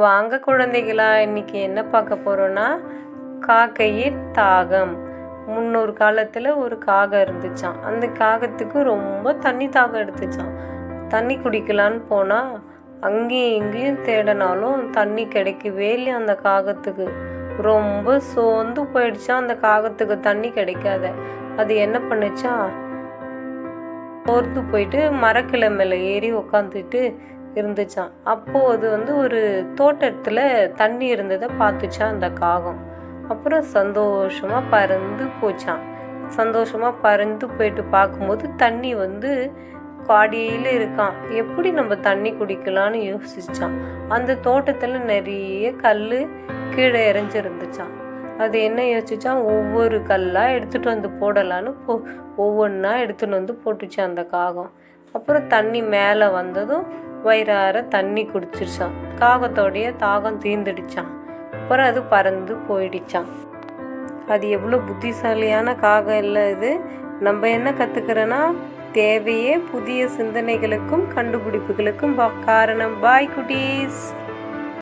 வாங்க குழந்தைகளா இன்னைக்கு என்ன பார்க்க போகிறோன்னா காக்கையின் தாகம். முன்னொரு காலத்தில் ஒரு காகம் இருந்துச்சான் அந்த காகத்துக்கு ரொம்ப தண்ணி தாகம் எடுத்துச்சான் தண்ணி குடிக்கலான்னு போனால் அங்கேயும் இங்கேயும் தேடினாலும் தண்ணி கிடைக்கவே இல்லையா அந்த காகத்துக்கு. ரொம்ப சோர்ந்து போயிடுச்சா அந்த காகத்துக்கு தண்ணி கிடைக்காத. அது என்ன பண்ணுச்சா சோர்ந்து போயிட்டு மரக்கிளை மேலே ஏறி உக்காந்துட்டு இருந்துச்சான் அப்போது அது வந்து ஒரு தோட்டத்தில் தண்ணி இருந்ததை பார்த்துச்சான் அந்த காகம். அப்புறம் சந்தோஷமாக பறந்து போச்சான் சந்தோஷமாக பறந்து போயிட்டு பார்க்கும்போது தண்ணி வந்து காடியில் இருக்கான் எப்படி நம்ம தண்ணி குடிக்கலான்னு யோசிச்சான் அந்த தோட்டத்தில் நிறைய கல் கீழே இறஞ்சிருந்துச்சான் அது என்ன யோசிச்சான் ஒவ்வொரு கல்லாக எடுத்துகிட்டு வந்து போடலான்னு போ ஒவ்வொன்றா எடுத்துகிட்டு வந்து போட்டுச்சு அந்த காகம். அப்புறம் தண்ணி மேலே வந்ததும் வயிறார தண்ணி குடிச்சிருச்சான் காகத்தோடைய தாகம் தீர்ந்துடுச்சான் அப்புறம் அது பறந்து போயிடுச்சான் அது எவ்வளோ புத்திசாலியான காகம் இல்லை இது. நம்ம என்ன கற்றுக்கிறோன்னா தேவையே புதிய சிந்தனைகளுக்கும் கண்டுபிடிப்புகளுக்கும் காரணம். பாய் குட்டீஸ்